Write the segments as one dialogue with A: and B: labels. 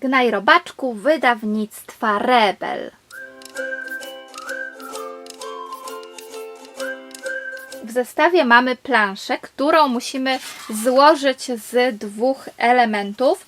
A: Gnaj robaczku wydawnictwa Rebel. W zestawie mamy planszę, którą musimy złożyć z dwóch elementów.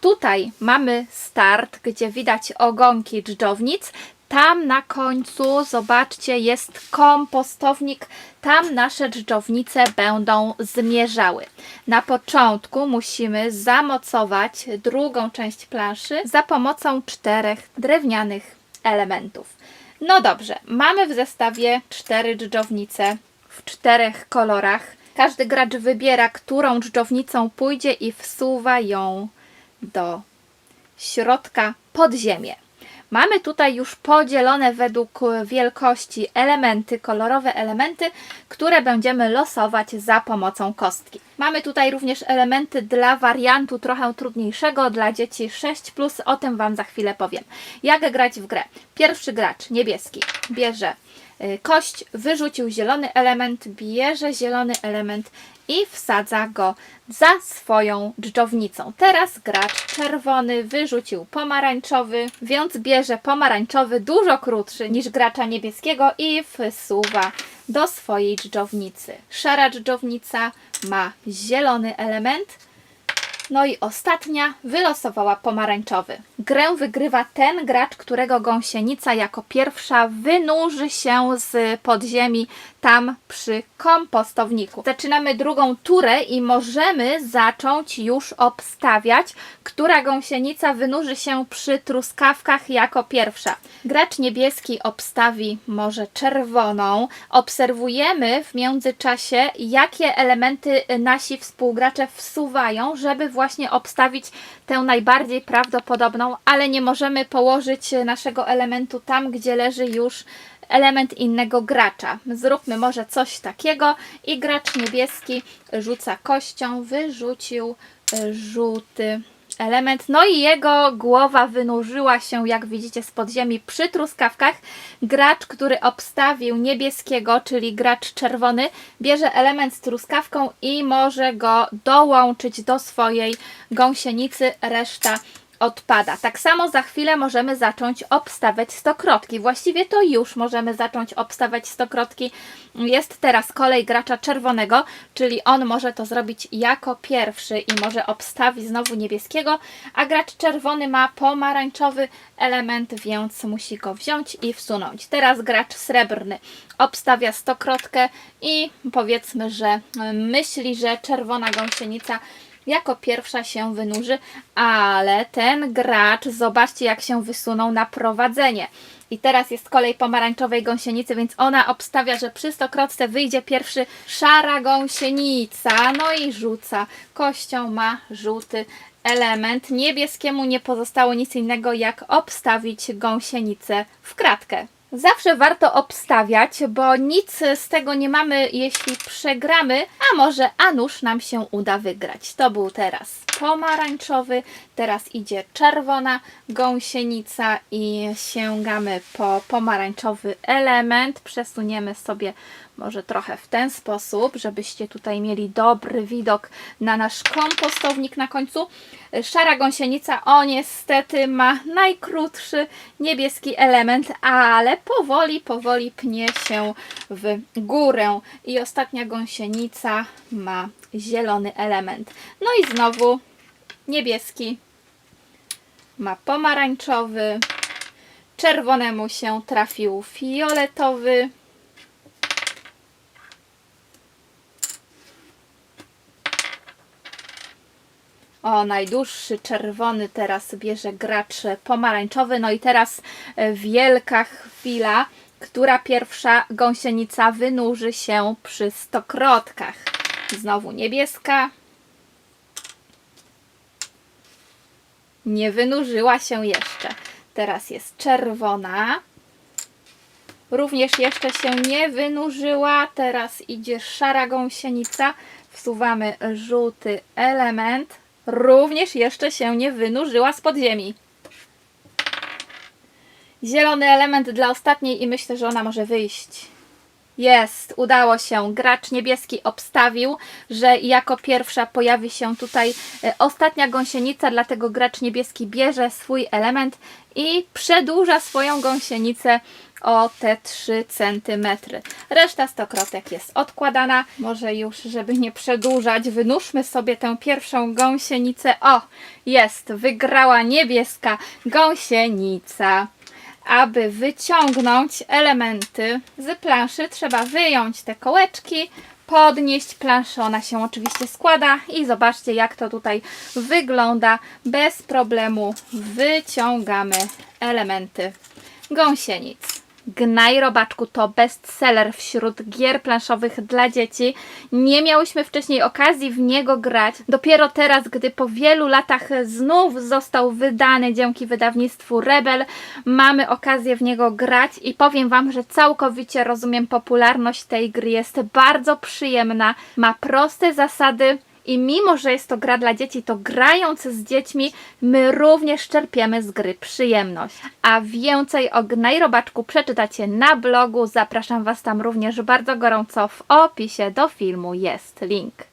A: Tutaj mamy start, gdzie widać ogonki dżdżownic. Tam na końcu, zobaczcie, jest kompostownik. Tam nasze dżdżownice będą zmierzały. Na początku musimy zamocować drugą część planszy za pomocą czterech drewnianych elementów. No dobrze, mamy w zestawie cztery dżdżownice w czterech kolorach. Każdy gracz wybiera, którą dżdżownicą pójdzie i wsuwa ją do środka pod ziemię. Mamy tutaj już podzielone według wielkości elementy, kolorowe elementy, które będziemy losować za pomocą kostki. Mamy tutaj również elementy dla wariantu trochę trudniejszego dla dzieci 6, o tym Wam za chwilę powiem. Jak grać w grę? Pierwszy gracz, niebieski, bierze y, kość, wyrzucił zielony element, bierze zielony element i wsadza go za swoją dżdżownicą. Teraz gracz czerwony wyrzucił pomarańczowy, więc bierze pomarańczowy dużo krótszy niż gracza niebieskiego i wsuwa do swojej dżdżownicy. Szara dżdżownica ma zielony element, no i ostatnia wylosowała pomarańczowy. Grę wygrywa ten gracz, którego gąsienica jako pierwsza wynurzy się z podziemi tam przy kompostowniku. Zaczynamy drugą turę i możemy zacząć już obstawiać, która gąsienica wynurzy się przy truskawkach jako pierwsza. Gracz niebieski obstawi może czerwoną. Obserwujemy w międzyczasie, jakie elementy nasi współgracze wsuwają, żeby właśnie obstawić tę najbardziej prawdopodobną, ale nie możemy położyć naszego elementu tam, gdzie leży już element innego gracza. Zróbmy może coś takiego i gracz niebieski rzuca kością, wyrzucił żółty element. No i jego głowa wynurzyła się, jak widzicie, z podziemi przy truskawkach. Gracz, który obstawił niebieskiego, czyli gracz czerwony, bierze element z truskawką i może go dołączyć do swojej gąsienicy. Reszta odpada. Tak samo za chwilę możemy zacząć obstawiać stokrotki. Właściwie to już możemy zacząć obstawiać stokrotki. Jest teraz kolej gracza czerwonego, czyli on może to zrobić jako pierwszy i może obstawić znowu niebieskiego, a gracz czerwony ma pomarańczowy element, więc musi go wziąć i wsunąć. Teraz gracz srebrny obstawia stokrotkę i powiedzmy, że myśli, że czerwona gąsienica jako pierwsza się wynurzy, ale ten gracz, zobaczcie jak się wysunął na prowadzenie. I teraz jest kolej pomarańczowej gąsienicy, więc ona obstawia, że przy stokrotce wyjdzie pierwszy szara gąsienica. No i rzuca. Kością ma żółty element. Niebieskiemu nie pozostało nic innego jak obstawić gąsienicę w kratkę. Zawsze warto obstawiać, bo nic z tego nie mamy, jeśli przegramy, a może a nuż nam się uda wygrać. To był teraz pomarańczowy, teraz idzie czerwona gąsienica i sięgamy po pomarańczowy element. Przesuniemy sobie może trochę w ten sposób, żebyście tutaj mieli dobry widok na nasz kompostownik na końcu. Szara gąsienica, o niestety ma najkrótszy niebieski element, ale powoli, powoli pnie się w górę. I ostatnia gąsienica ma zielony element. No i znowu niebieski ma pomarańczowy, czerwonemu się trafił fioletowy, O, najdłuższy czerwony teraz bierze gracz pomarańczowy. No i teraz e, wielka chwila, która pierwsza gąsienica wynurzy się przy stokrotkach. Znowu niebieska. Nie wynurzyła się jeszcze. Teraz jest czerwona. Również jeszcze się nie wynurzyła. Teraz idzie szara gąsienica. Wsuwamy żółty element. Również jeszcze się nie wynurzyła z podziemi. Zielony element dla ostatniej i myślę, że ona może wyjść. Jest, udało się. Gracz niebieski obstawił, że jako pierwsza pojawi się tutaj e, ostatnia gąsienica, dlatego gracz niebieski bierze swój element i przedłuża swoją gąsienicę o te 3 cm. Reszta stokrotek jest odkładana. Może już, żeby nie przedłużać, wynóżmy sobie tę pierwszą gąsienicę. O, jest, wygrała niebieska gąsienica. Aby wyciągnąć elementy z planszy, trzeba wyjąć te kołeczki, podnieść planszę. Ona się oczywiście składa i zobaczcie, jak to tutaj wygląda. Bez problemu wyciągamy elementy gąsienic. Gnaj Robaczku to bestseller wśród gier planszowych dla dzieci. Nie miałyśmy wcześniej okazji w niego grać. Dopiero teraz, gdy po wielu latach znów został wydany dzięki wydawnictwu Rebel, mamy okazję w niego grać i powiem Wam, że całkowicie rozumiem popularność tej gry. Jest bardzo przyjemna, ma proste zasady. I mimo, że jest to gra dla dzieci, to grając z dziećmi, my również czerpiemy z gry przyjemność. A więcej o Gnajrobaczku przeczytacie na blogu. Zapraszam Was tam również bardzo gorąco. W opisie do filmu jest link.